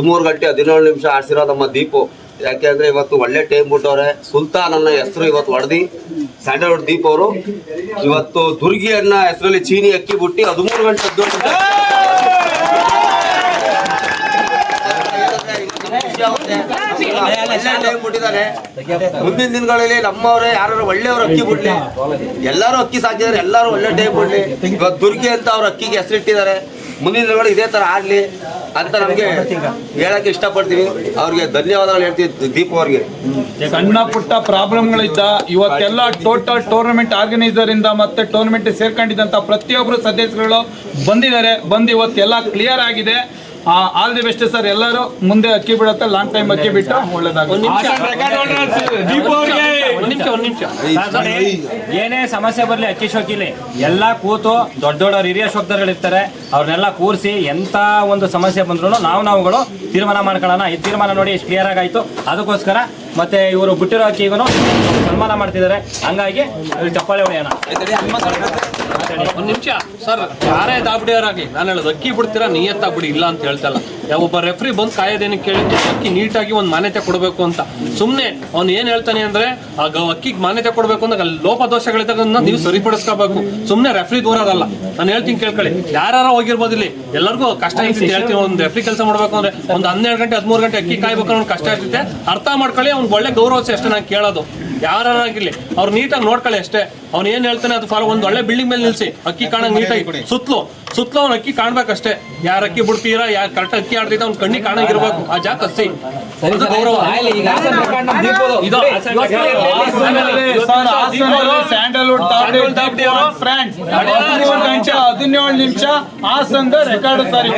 ಹದಿಮೂರು ಗಂಟೆ ಹದಿನೇಳು ನಿಮಿಷ ಆಡ್ಸಿರೋ ನಮ್ಮ ದೀಪು. ಯಾಕೆಂದ್ರೆ ಇವತ್ತು ಒಳ್ಳೆ ಟೈಮ್ ಬಿಟ್ಟವ್ರೆ. ಸುಲ್ತಾನ್ ಅನ್ನ ಹೆಸರು ಇವತ್ತು ಹೊಡೆದಿ ಸ್ಯಾಂಡಲ್ವುಡ್ ದೀಪ್ ಅವರು. ಇವತ್ತು ದುರ್ಗಿ ಅನ್ನ ಹೆಸರಲ್ಲಿ ಚೀನಿ ಅಕ್ಕಿ ಬಿಟ್ಟು ಹದಿಮೂರು ಗಂಟೆ ಹದಿನೇಳು ಮುಂದಿನ ದಿನಗಳಲ್ಲಿ ನಮ್ಮವ್ರೆ ಯಾರು ಒಳ್ಳೆಯವ್ರು ಅಕ್ಕಿ ಬಿಡ್ಲಿ ಎಲ್ಲರೂ ಅಕ್ಕಿ ಸಾಕಿದ್ದಾರೆ ಎಲ್ಲರೂ ಒಳ್ಳೆ ಟೈಮ್ ಬಿಡ್ಲಿ. ಇವತ್ತು ದುರ್ಗಿ ಅಂತ ಅವ್ರ ಅಕ್ಕಿಗೆ ಹೆಸರಿಟ್ಟಿದ್ದಾರೆ. ಮುಂದಿನ ದಿನಗಳು ಇದೇ ತರ ಆಗಲಿ ಅಂತ ನಮ್ಗೆ ಹೇಳಕ್ಕೆ ಇಷ್ಟಪಡ್ತೀವಿ. ಅವ್ರಿಗೆ ಧನ್ಯವಾದಗಳು ಹೇಳ್ತೀವಿ ದೀಪ ಅವ್ರಿಗೆ. ಸಣ್ಣ ಪುಟ್ಟ ಪ್ರಾಬ್ಲಮ್ಗಳಿದ್ದ ಇವತ್ತೆಲ್ಲ ಟೋಟಲ್ ಟೂರ್ನಮೆಂಟ್ ಆರ್ಗನೈಸರ್ ಇಂದ ಮತ್ತೆ ಟೂರ್ನಮೆಂಟ್ ಸೇರ್ಕೊಂಡಿದ್ದಂತ ಪ್ರತಿಯೊಬ್ಬರು ಸದಸ್ಯರುಗಳು ಬಂದಿದ್ದಾರೆ. ಬಂದು ಇವತ್ತೆಲ್ಲ ಕ್ಲಿಯರ್ ಆಗಿದೆ. ಆಲ್ ದಿ ಬೆಸ್ಟ್ ಸರ್ ಎಲ್ಲರೂ ಮುಂದೆ ಅಕ್ಕಿ ಬಿಡುತ್ತೆ ಲಾಂಗ್ ಟೈಮ್ ಅಕ್ಕಿ ಬಿಟ್ಟು ಒಳ್ಳೇದಾಗುತ್ತೆ. ಒಂದ್ ನಿಮಿಷ. ಒಂದ್ ನಿಮಿಷ ಏನೇ ಸಮಸ್ಯೆ ಬರ್ಲಿ ಅಕ್ಕಿ ಶೋಕಿಲಿ. ಎಲ್ಲ ಕೂತು ದೊಡ್ಡ ದೊಡ್ಡ ಹಿರಿಯ ಶೋಕ್ದರ್ಗಳು ಇರ್ತಾರೆ ಅವ್ರನ್ನೆಲ್ಲ ಕೂರಿಸಿ ಎಂತ ಒಂದು ಸಮಸ್ಯೆ ಬಂದ್ರು ನಾವು ನಾವುಗಳು ತೀರ್ಮಾನ ಮಾಡ್ಕೊಳ್ಳೋಣ. ಈ ತೀರ್ಮಾನ ನೋಡಿ ಎಷ್ಟು ಕ್ಲಿಯರ್ ಆಗಾಯ್ತು. ಅದಕ್ಕೋಸ್ಕರ ಮತ್ತೆ ಇವರು ಬಿಟ್ಟಿರೋ ಅಕ್ಕಿಗೂ ಸನ್ಮಾನ ಮಾಡ್ತಿದ್ದಾರೆ. ಹಂಗಾಗಿ ಚಪ್ಪಾಳೆ ಹೊಡೆಯೋಣ. ನಿಮಿಷ. ಸರ್ ಯಾರೇ ದಾಬಡಿಯವರಾಗಿ ನಾನು ಹೇಳೋದು ಅಕ್ಕಿ ಬಿಡ್ತೀರಾ ನಿಯತ್ತಾಗ್ಬಿಡಿ ಇಲ್ಲ ಅಂತ ಹೇಳ್ತಲ್ಲ. ಯಾವ ಒಬ್ಬ ರೆಫ್ರಿ ಬಂದು ಕಾಯೋದೇನಕ್ಕೆ ಕೇಳಿ ಅಕ್ಕಿ ನೀಟಾಗಿ ಒಂದು ಮಾನ್ಯತೆ ಕೊಡಬೇಕು ಅಂತ. ಸುಮ್ಮನೆ ಅವ್ನು ಏನು ಹೇಳ್ತಾನೆ ಅಂದ್ರೆ ಆ ಗ- ಅಕ್ಕಿಗೆ ಮಾನ್ಯತೆ ಕೊಡಬೇಕು ಅಂದಾಗ ಅಲ್ಲಿ ಲೋಪದೋಷಗಳಿದ್ದಾಗ ನೀವು ಸರಿಪಡಿಸ್ಕೋಬೇಕು. ಸುಮ್ಮನೆ ರೆಫ್ರಿ ದೂರದಲ್ಲ ನಾನು ಹೇಳ್ತೀನಿ ಕೇಳ್ಕೊಳ್ಳಿ. ಯಾರು ಹೋಗಿರ್ಬೋದು ಇಲ್ಲಿ ಎಲ್ಲರಿಗೂ ಕಷ್ಟ ಇರ್ತೈತೆ ಹೇಳ್ತೀನಿ. ಒಂದು ರೆಫ್ರಿ ಕೆಲಸ ಮಾಡಬೇಕು ಅಂದ್ರೆ ಒಂದು ಹನ್ನೆರಡು ಗಂಟೆ ಹದಿಮೂರು ಗಂಟೆ ಅಕ್ಕಿ ಕಾಯ್ಬೇಕು ಅನ್ನೋ ಕಷ್ಟ ಇರ್ತೈತೆ ಅರ್ಥ ಮಾಡ್ಕೊಳ್ಳಿ ಅವ್ನಿಗೆ ಒಳ್ಳೆ ಗೌರವಿಸಿ ಅಷ್ಟೇ ನಾನು ಕೇಳೋದು. ಯಾರಾಗಿರ್ಲಿ ಅವ್ರು ನೀಟಾಗಿ ನೋಡ್ಕೊಳ್ಳಿ ಅಷ್ಟೇ. ಅವ್ನು ಏನ್ ಹೇಳ್ತಾನೆ ಅದು ಫಾರ್ ಒಂದು ಒಳ್ಳೆ ಬಿಲ್ಡಿಂಗ್ ಮೇಲೆ ನಿಲ್ಸಿ. ಅಕ್ಕಿ ಕಾಣಂಗ್ ನೀಟಾಗಿ ಸುತ್ತಲು ಸುತ್ತಲೂ ಅವ್ನ ಅಕ್ಕಿ ಕಾಣ್ಬೇಕಷ್ಟೇ. ಯಾರ ಅಕ್ಕಿ ಬಿಡ್ತೀರಾ ಯಾರು ಕರೆಕ್ಟ್ ಅಕ್ಕಿ ಆಡ್ತಿದ್ದ ಅವ್ನ ಕಣ್ಣಿಗೆ ಕಾಣಂಗಿರ್ಬೇಕು. ಆ ಜಾಗ ಕಸಿ ಅದು ಗೌರವ. ಹದಿನೇಳು ನಿಮಿಷ ಹಾಸನದ ರೆಕಾರ್ಡ್ ಸಾರಿ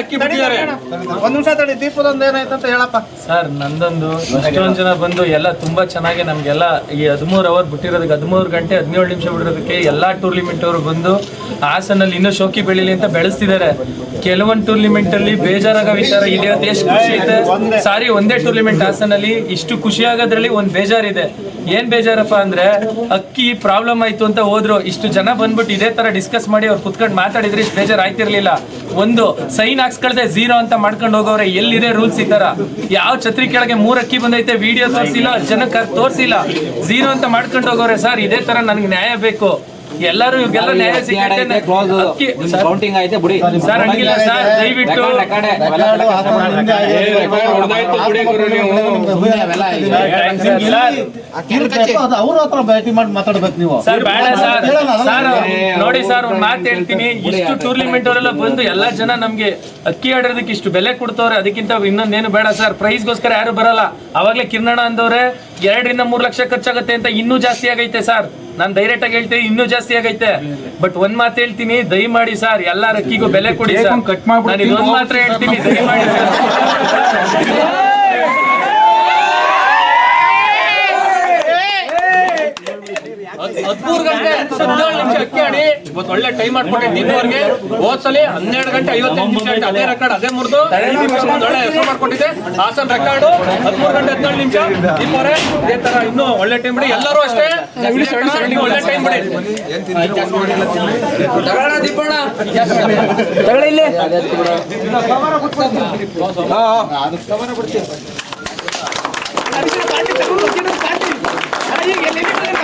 ಅಕ್ಕಿ ಬಿಟ್ಟಿದ್ದಾರೆ. ಒಂದ್ ನಿಮಿಷ ತಡಿ ದೀಪದ ದೀಪದೊಂದು ಏನಾಯ್ತಂತ ಹೇಳಪ್ಪ. ಸರ್ ನಂದೊಂದು ಎಷ್ಟೊಂದು ಜನ ಬಂದು ಎಲ್ಲ ತುಂಬಾ ಚೆನ್ನಾಗಿ ನಮ್ಗೆಲ್ಲ ಈ ಹದಿಮೂರು ಅವರ್ ಬಿಟ್ಟಿರೋದಕ್ಕೆ, ಹದಿಮೂರು ಗಂಟೆ, ಹದಿನೇಳು ನಿಮಿಷ ಬಿಟ್ಟಿರೋದಕ್ಕೆ ಎಲ್ಲಾ ಟೂರ್ನಿಮೆಂಟ್ ಅವರು ಬಂದು ಹಾಸನಲ್ಲಿ ಇನ್ನೂ ಶೋಕಿ ಬೆಳಿಲಿ ಅಂತ ಬೆಳೆಸ್ತಿದ್ದಾರೆ. ಕೆಲವೊಂದು ಟೂರ್ನಿಮೆಂಟ್ ಅಲ್ಲಿ ಬೇಜಾರಾಗ ವಿಚಾರ ಇದೆ ಎಷ್ಟು ಖುಷಿ ಇದೆ. ಸಾರಿ, ಒಂದೇ ಟೂರ್ನಿಮೆಂಟ್ ಹಾಸನಲ್ಲಿ, ಇಷ್ಟು ಖುಷಿ ಆಗೋದ್ರಲ್ಲಿ ಒಂದ್ ಬೇಜಾರಿದೆ. ಏನ್ ಬೇಜಾರಪ್ಪ ಅಂದ್ರೆ ಅಕ್ಕಿ ಪ್ರಾಬ್ಲಮ್ ಆಯ್ತು ಅಂತ ಹೋದ್ರು. ಇಷ್ಟು ಜನ ಬಂದ್ಬಿಟ್ಟು ಇದೇ ತರ ಡಿಸ್ಕಸ್ ಮಾಡಿ ಅವ್ರು ಕುತ್ಕೊಂಡು ಮಾತಾಡಿದ್ರೆ ಇಷ್ಟು ಬೇಜಾರ್ ಆಯ್ತಿರ್ಲಿಲ್ಲ. ಒಂದು ಸೈನ್ ಹಾಕ್ಸ್ಕೊಳ್ದೆ ಝೀರೋ ಅಂತ ಮಾಡ್ಕೊಂಡು ಹೋಗೋರೆ ಎಲ್ಲಿದೆ ರೂಲ್ಸ್ ಈ ತರ? ಯಾವ ಛತ್ರಿ ಕೆಳಗೆ ಮೂರ್ ಅಕ್ಕಿ ಬಂದೈತೆ ವಿಡಿಯೋ ತೋರಿಸಿಲ್ಲ ಜನಕ್ಕೆ ತೋರಿಸಿಲ್ಲ. ಝೀರೋ ಅಂತ ಮಾಡ್ಕೊಂಡು ಹೋಗೋರೆ ಸರ್, ಇದೇ ತರ ನನ್ಗೆ ನ್ಯಾಯ ಬೇಕು. ಎಲ್ಲರೂ ಇವ್ರಿಗೆಲ್ಲ ನ್ಯಾಯ ಅಕ್ಕಿ ಕೌಂಟಿಂಗ್ ಐತೆ ಬಿಡಿ ಸರ್ ಹಂಗಿಲ್ಲ ಸರ್ ದಯವಿಟ್ಟು ಅವ್ರ ಹತ್ರ ಭೇಟಿ ಮಾಡಿ ಮಾತಾಡ್ಬೇಕು ನೀವು ಸರ್ ಬೇಡ ಸರ್ ಸರ್ ನೋಡಿ ಸರ್ ಒಂದ್ ಮಾತು ಹೇಳ್ತೀನಿ ಇಷ್ಟು ಟೂರ್ನಿಮೆಂಟ್ ಅವರೆಲ್ಲ ಬಂದು ಎಲ್ಲಾ ಜನ ನಮ್ಗೆ ಅಕ್ಕಿ ಆಡೋದಕ್ಕೆ ಇಷ್ಟು ಬೆಲೆ ಕೊಡ್ತವ್ರೆ ಅದಕ್ಕಿಂತ ಇನ್ನೊಂದೇನು ಬೇಡ ಸರ್ ಪ್ರೈಸ್ಗೋಸ್ಕರ ಯಾರು ಬರಲ್ಲ ಅವಾಗ್ಲೇ ಕಿರಣ ಅಂದವ್ರೆ ಎರಡರಿಂದ ಮೂರ್ ಲಕ್ಷ ಖರ್ಚಾಗತ್ತೆ ಅಂತ ಇನ್ನೂ ಜಾಸ್ತಿ ಆಗೈತೆ ಸರ್. ನಾನ್ ಡೈರೆಕ್ಟ್ ಆಗಿ ಹೇಳ್ತೀನಿ ಇನ್ನೂ ಜಾಸ್ತಿ ಆಗೈತೆ. ಬಟ್ ಒಂದ್ ಮಾತು ಹೇಳ್ತೀನಿ ದಯಮಾಡಿ ಸರ್ ಎಲ್ಲಾ ಅಕ್ಕಿಗೂ ಬೆಲೆ ಕೊಡಿ ಸರ್. ಕಟ್ ಮಾಡಿ ನಾನು ಇದೊಂದ್ ಮಾತ್ರ ಹೇಳ್ತೀನಿ ದಯಮಾಡಿ ಸರ್ ಹದಿಮೂರು ಗಂಟೆ ಹದಿನೇಳು ನಿಮಿಷ ಅಕ್ಕಿ ಆಡಿ ಇವತ್ತು ಒಳ್ಳೆ ಟೈಮ್ ಮಾಡ್ಕೊಂಡೆ ದೀಪ್ ಅವ್ರಿಗೆ. ಹೋದ್ಸಲಿ ಹನ್ನೆರಡು ಗಂಟೆ ಐವತ್ತೈದು ನಿಮಿಷ ಆಯ್ತು. ಅದೇ ರೆಕಾರ್ಡ್ ಅದೇ ಮುರಿದು. ಒಳ್ಳೆ ಹೆಸರು ಮಾಡ್ಕೊಂಡಿದೆ ಹಾಸನ್ ರೆಕಾರ್ಡ್ ಹದಿಮೂರು ಗಂಟೆ ಹದಿನೇಳು ನಿಮಿಷ. ದೀಪವ್ರೆ ಇದೇ ತರ ಇನ್ನೂ ಒಳ್ಳೆ ಟೈಮ್ ಬಿಡಿ. ಎಲ್ಲರೂ ಅಷ್ಟೇ. ನೀವು ಒಳ್ಳೆ ಟೈಮ್ ಬಿಡಿ. ಎಲ್ಲ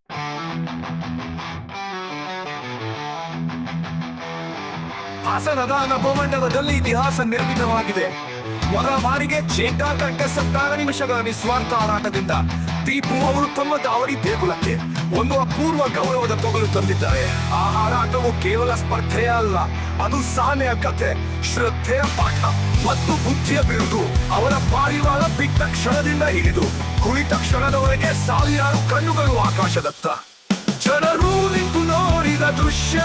ಹಾಸನದ ನಭಮಂಡಲದಲ್ಲಿ ಇತಿಹಾಸ ನಿರ್ಮಿತವಾಗಿದೆ. ಮೊದಲ ಬಾರಿಗೆ ಚೇತಾ ಸತ್ತಾರ ನಿಮಿಷಗಳ ನಿಸ್ವಾರ್ಥ ಹಾರಾಟದಿಂದ ದೀಪು ಅವರು ತಮ್ಮ ದಾವಡಿ ದೇಗುಲಕ್ಕೆ ಒಂದು ಅಪೂರ್ವ ಗೌರವದ ತೊಗಲು ತಂದಿದ್ದಾರೆ. ಆ ಹಾರಾಟವು ಕೇವಲ ಸ್ಪರ್ಧೆಯ ಅಲ್ಲ, ಅದು ಸಾನೆಯ ಕಥೆ, ಶ್ರದ್ಧೆಯ ಪಾಠ ಮತ್ತು ಬುದ್ಧಿಯ ಬಿರುದು. ಅವರ ಪಾರಿವಾಳ ಬಿಟ್ಟ ಕ್ಷಣದಿಂದ ಹಿಡಿದು ಕುಳಿತ ಕ್ಷಣದವರೆಗೆ ಸಾವಿರಾರು ಕಣ್ಣುಗಳು ಆಕಾಶದತ್ತ. ಜನರು ನಿಂತು ನೋಡಿದ ದೃಶ್ಯ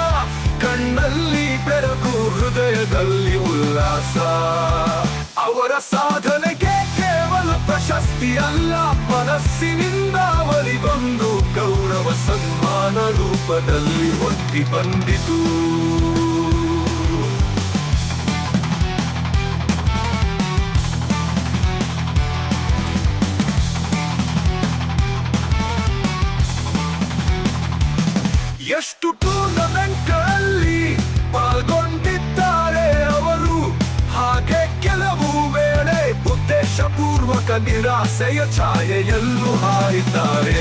ಕಣ್ಣಲ್ಲಿ ಬೆಳಕು ಹೃದಯದಲ್ಲಿ ಉಲ್ಲಾಸ. ಅವರ ಸಾಧನೆಗೆ ಕೇವಲ ಪ್ರಶಸ್ತಿ ಅಲ್ಲ ಮನಸ್ಸಿನಿಂದ ಅವರಿಗೊಂದು ಗೌರವ ಸನ್ಮಾನ ರೂಪದಲ್ಲಿ ಒತ್ತಿ ಬಂದಿತು. ನಿರಾಸೆಯ ಛಾಯೆಯಲ್ಲೂ ಹಾರಿದ್ದಾರೆ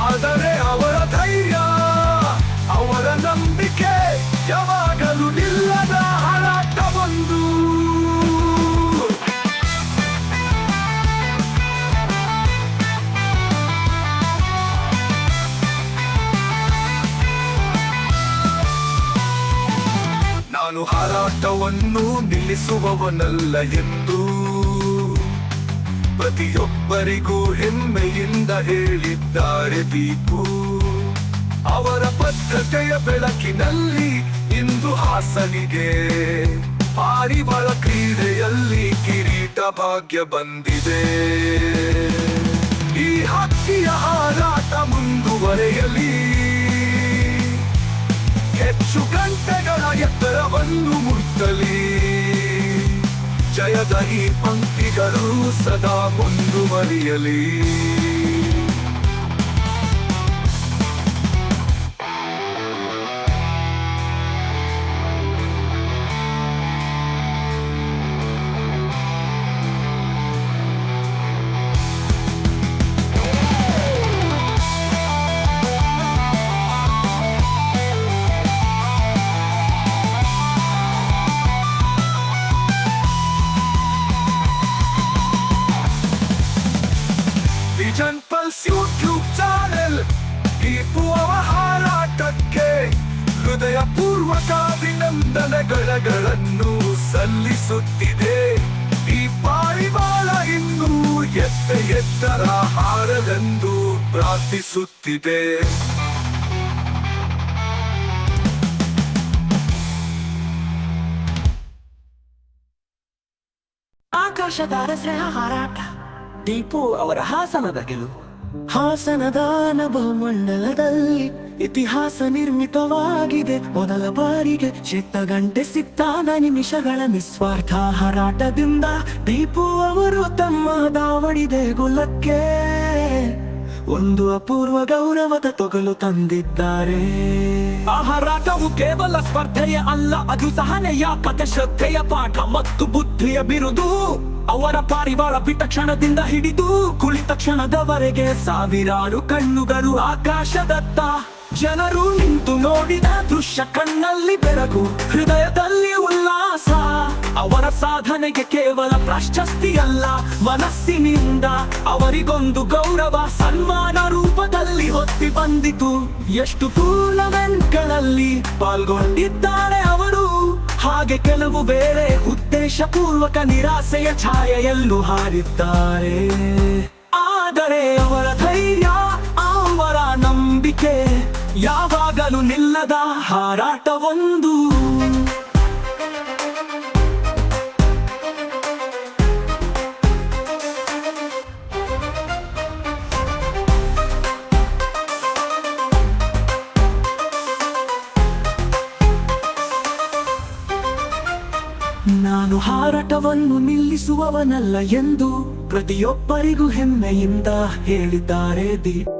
ಆದರೆ ಅವರ ಧೈರ್ಯ, ಅವರ ನಂಬಿಕೆ ಯಾವಾಗಲೂ ನಿಲ್ಲದ ಬಂದು. ನಾನು ಹಾರಾಟವನ್ನು ನಿಲ್ಲಿಸುವವನಲ್ಲ ಎಂದು. ಪ್ರತಿಯೊಬ್ಬರಿಗೂ ಹೆಮ್ಮೆಯಿಂದ ಹೇಳಿದ್ದಾರೆ ದೀಪು. ಅವರ ಬದ್ಧತೆಯ ಬೆಳಕಿನಲ್ಲಿ ಇಂದು ಹಾಸನಿಗೆ. ಪಾರಿವಾಳ ಕ್ರೀಡೆಯಲ್ಲಿ ಕಿರೀಟ ಭಾಗ್ಯ ಬಂದಿದೆ. ಈ ಹಕ್ಕಿಯ ಹಾರಾಟ ಮುಂದುವರೆಯಲಿ. ಹೆಚ್ಚು ಗಂಟೆಗಳ ಎತ್ತರವನ್ನು ಮುಟ್ಟಲಿ. ಜಯದ ಈ ಪಂಕ್ತಿಗಳು ಸದಾ ಮುಂದುವರಿಯಲಿ. ಯೂಟ್ಯೂಬ್ ಚಾನೆಲ್ ದೀಪುವ ಹಾರಾಟಕ್ಕೆ ಹೃದಯ ಪೂರ್ವಕ ಅಭಿನಂದನೆಗಳನ್ನು ಸಲ್ಲಿಸುತ್ತಿದೆ. ಈ ಪಾರಿವಾಳ ಇನ್ನೂ ಎತ್ತ ಎತ್ತರ ಹಾರಲೆಂದು ಪ್ರಾರ್ಥಿಸುತ್ತಿದೆ. ಆಕಾಶದ ರಸೆಯ ಹಾರಾಟ. ದೀಪು ಅವರ ಹಾಸನದ ಗೆಲುವು. ಹಾಸನದ ನಭಮಂಡಲದಲ್ಲಿ ಇತಿಹಾಸ ನಿರ್ಮಿತವಾಗಿದೆ. ಮೊದಲ ಬಾರಿಗೆ ಗಂಟೆ ಸಿತ್ತಾದ ನಿಮಿಷಗಳ ನಿಸ್ವಾರ್ಥ ಹಾರಾಟದಿಂದ ದೀಪು ಅವರು ತಮ್ಮ ದಾವಣಿದೆ ಗುಲಕ್ಕೆ. ಒಂದು ಅಪೂರ್ವ ಗೌರವದ ತೊಗಲು ತಂದಿದ್ದಾರೆ. ಆ ಕೇವಲ ಸ್ಪರ್ಧೆಯ ಅಲ್ಲ, ಅದು ಸಹನೆಯ ಪಥ ಶ್ರದ್ಧೆಯ ಪಾಠ ಮತ್ತು ಬುದ್ಧಿಯ ಬಿರುದು. ಅವರ ಪಾರಿವಾಳ ಬಿಟ್ಟ ಕ್ಷಣದಿಂದ ಹಿಡಿದು ಕುಳಿತ ಕ್ಷಣದವರೆಗೆ ಸಾವಿರಾರು ಕಣ್ಣುಗಳು ಆಕಾಶದತ್ತ. ಜನರು ನಿಂತು ನೋಡಿದ ದೃಶ್ಯ ಕಣ್ಣಲ್ಲಿ ಬೆರಗು, ಹೃದಯದಲ್ಲಿ ಉಲ್ಲಾಸ. ಅವರ ಸಾಧನೆಗೆ ಕೇವಲ ಪ್ರಾಶಸ್ತಿಯಲ್ಲ, ಮನಸ್ಸಿನಿಂದ ಅವರಿಗೊಂದು ಗೌರವ, ಸನ್ಮಾನ ರೂಪದಲ್ಲಿ ಹೊತ್ತಿ ಬಂದಿತು. ಎಷ್ಟು ಟೂರ್ನಮೆಂಟ್ಗಳಲ್ಲಿ ಪಾಲ್ಗೊಂಡಿದ್ದಾರೆ ಅವರು. ಹಾಗೆ ಕೆಲವು ವೇಳೆ ಉದ್ದೇಶಪೂರ್ವಕ ನಿರಾಸೆಯ ಛಾಯೆಯಲ್ಲೂ ಹಾರಿದ್ದಾರೆ. ಆದರೆ ಅವರ ಧೈರ್ಯ, ಅವರ ನಂಬಿಕೆ ಯಾವಾಗಲೂ ನಿಲ್ಲದ ಹಾರಾಟವೊಂದು. ನಾನು ಹಾರಾಟವನ್ನು ನಿಲ್ಲಿಸುವವನಲ್ಲ ಎಂದು ಪ್ರತಿಯೊಬ್ಬರಿಗೂ ಹೆಮ್ಮೆಯಿಂದ ಹೇಳಿದ್ದಾರೆ ದೀಪ್